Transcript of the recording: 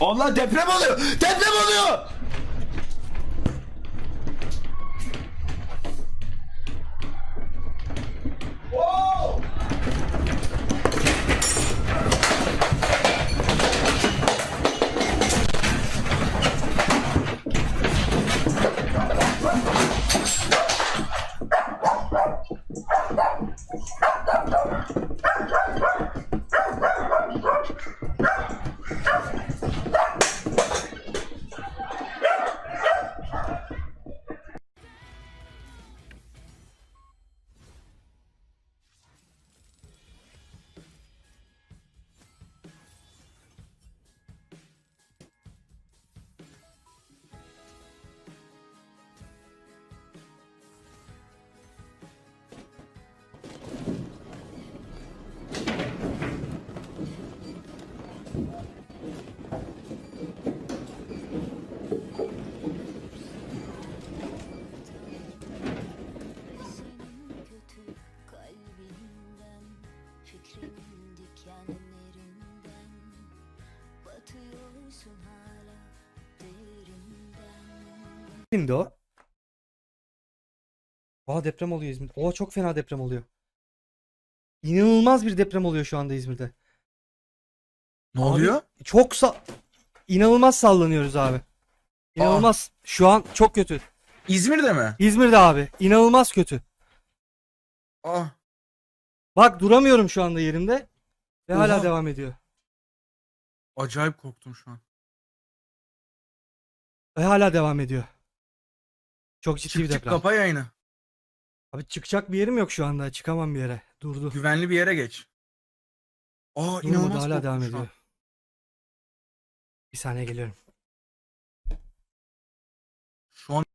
Allah deprem oluyor. Deprem oluyor. Kimdi o? Aa deprem oluyor İzmir'de. Oha çok fena deprem oluyor. İnanılmaz bir deprem oluyor şu anda İzmir'de. Ne Abi, oluyor? Çok sa inanılmaz sallanıyoruz abi. İnanılmaz. Şu an çok kötü. İzmir'de mi? İzmir'de abi. İnanılmaz kötü. Ah. Bak duramıyorum şu anda yerimde. Ve hala Oha. devam ediyor. Acayip korktum şu an. Ve hala devam ediyor. Çok ciddi bir Çık çık deprem. kapa yayını. Abi çıkacak bir yerim yok şu anda. Çıkamam bir yere. Durdu. Güvenli bir yere geç. Aa Durmadı inanılmaz hala korktum devam şu an. ediyor. Bir saniye geliyorum. Şu an